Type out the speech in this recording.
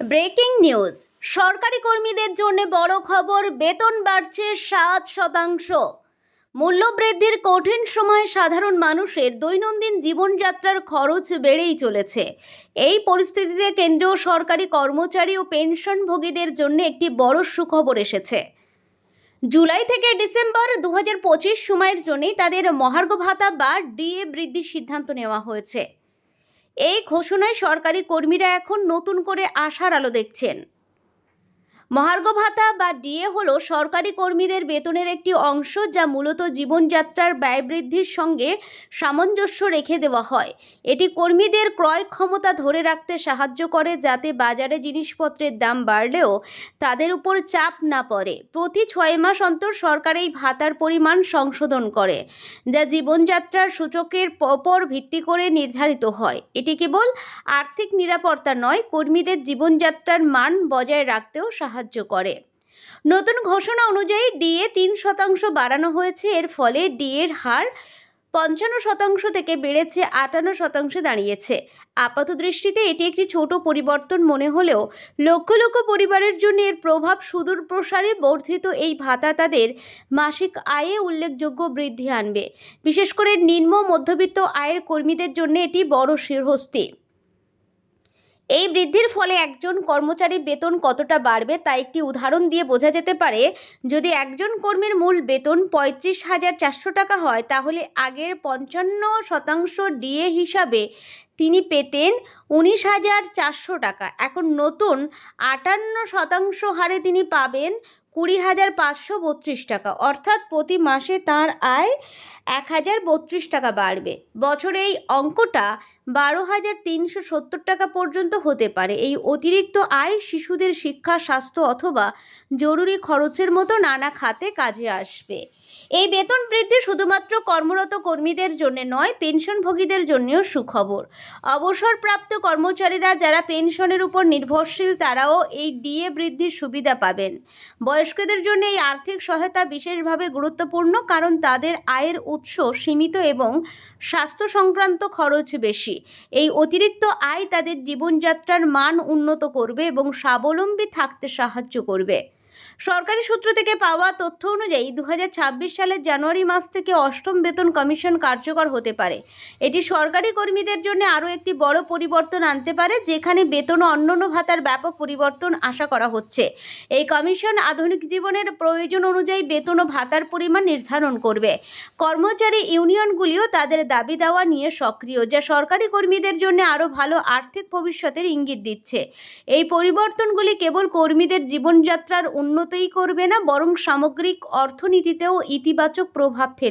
Breaking news. সরকারি কর্মীদের জন্য বড় খবর, বেতন বাড়ছে সাত শতাংশ। মূল্যবৃদ্ধির কঠিন সময়ে সাধারণ মানুষের দৈনন্দিন জীবনযাত্রার খরচ বেড়েই চলেছে। এই পরিস্থিতিতে কেন্দ্রীয় সরকারি কর্মচারী ও পেনশনভোগীদের জন্য একটি বড় সুখবর এসেছে। জুলাই থেকে ডিসেম্বর দু হাজার পঁচিশ সময়ের জন্যই তাদের মহার্ঘ ভাতা বা ডিএ বৃদ্ধির সিদ্ধান্ত নেওয়া হয়েছে। এই ঘোষণায় সরকারি কর্মীরা এখন নতুন করে আশার আলো দেখছেন। মহার্ঘ ভাতা বা ডিএ হলো সরকারি কর্মীদের বেতনের একটি অংশ যা মূলত জীবনযাত্রার ব্যয় বৃদ্ধির সঙ্গে সামঞ্জস্য রেখে দেওয়া হয়। এটি কর্মীদের ক্রয় ক্ষমতা ধরে রাখতে সাহায্য করে যাতে বাজারে জিনিসপত্রের দাম বাড়লেও তাদের উপর চাপ না পড়ে। প্রতি ছয় মাস অন্তর সরকার এই ভাতার পরিমাণ সংশোধন করে, যা জীবনযাত্রার সূচকের ওপর ভিত্তি করে নির্ধারিত হয়। এটি কেবল আর্থিক নিরাপত্তা নয়, কর্মীদের জীবনযাত্রার মান বজায় রাখতেও সাহায্য করে। নতুন ঘোষণা অনুযায়ী ডিএ তিন শতাংশ বাড়ানো হয়েছে, এর ফলে ডিএর হার পঞ্চান্ন শতাংশ থেকে বেড়েছে, আটান্ন শতাংশে দাঁড়িয়েছে। আপাত দৃষ্টিতে এটি একটি ছোট পরিবর্তন মনে হলেও লক্ষ লক্ষ পরিবারের জন্য এর প্রভাব সুদূর প্রসারে বর্ধিত এই ভাতা তাদের মাসিক আয়ে উল্লেখযোগ্য বৃদ্ধি আনবে। বিশেষ করে নিম্ন মধ্যবিত্ত আয়ের কর্মীদের জন্য এটি বড় শিরহস্তি এই বৃদ্ধির ফলে একজন কর্মচারীর বেতন কতটা বাড়বে তা একটি উদাহরণ দিয়ে বোঝা যেতে পারে। যদি একজন কর্মীর মূল বেতন পঁয়ত্রিশ হাজার চারশো টাকা হয়, তাহলে আগের পঞ্চান্ন শতাংশ ডিএ হিসাবে তিনি পেতেন উনিশ হাজার চারশো টাকা। এখন নতুন আটান্ন শতাংশ হারে তিনি পাবেন কুড়ি হাজার পাঁচশো বত্রিশ টাকা। অর্থাৎ প্রতি মাসে তার আয় এক হাজার বত্রিশ টাকা বাড়বে। বছরে এই অঙ্কটা বারো হাজার তিনশো সত্তর টাকা পর্যন্ত হতে পারে। এই অতিরিক্ত আয় শিশুদের শিক্ষা, স্বাস্থ্য অথবা জরুরি খরচের মতো নানা খাতে কাজে আসবে। এই বেতন বৃদ্ধি শুধুমাত্র কর্মরত কর্মীদের জন্য নয়, পেনশনভোগীদের জন্যও সুখবর। অবসরপ্রাপ্ত কর্মচারীরা যারা পেনশনের উপর নির্ভরশীল, তারাও এই ডিএ বৃদ্ধির সুবিধা পাবেন। বয়স্কদের জন্য এই আর্থিক সহায়তা বিশেষভাবে গুরুত্বপূর্ণ, কারণ তাদের আয়ের উৎস সীমিত এবং স্বাস্থ্য সংক্রান্ত খরচ বেশি। এই অতিরিক্ত আয় তাদের জীবনযাত্রার মান উন্নত করবে এবং স্বাবলম্বী থাকতে সাহায্য করবে। সরকারি সূত্র থেকে পাওয়া তথ্য অনুযায়ী দু হাজার ছাব্বিশ সালের জানুয়ারি মাস থেকে অষ্টম বেতন কমিশন কার্যকর হতে পারে। এটি সরকারি কর্মীদের জন্য আরও একটি বড় পরিবর্তন আনতে পারে, যেখানে বেতন ও অন্যান্য ভাতার ব্যাপক পরিবর্তন আশা করা হচ্ছে। এই কমিশন আধুনিক জীবনের প্রয়োজন অনুযায়ী বেতন ও ভাতার পরিমাণ নির্ধারণ করবে। কর্মচারী ইউনিয়নগুলিও তাদের দাবি দেওয়া নিয়ে সক্রিয়, যা সরকারি কর্মীদের জন্য আরও ভালো আর্থিক ভবিষ্যতের ইঙ্গিত দিচ্ছে। এই পরিবর্তনগুলি কেবল কর্মীদের জীবনযাত্রার উন্নতিই করবে না বরং সামগ্রিক অর্থনীতিতেও ইতিবাচক প্রভাব ফেলবে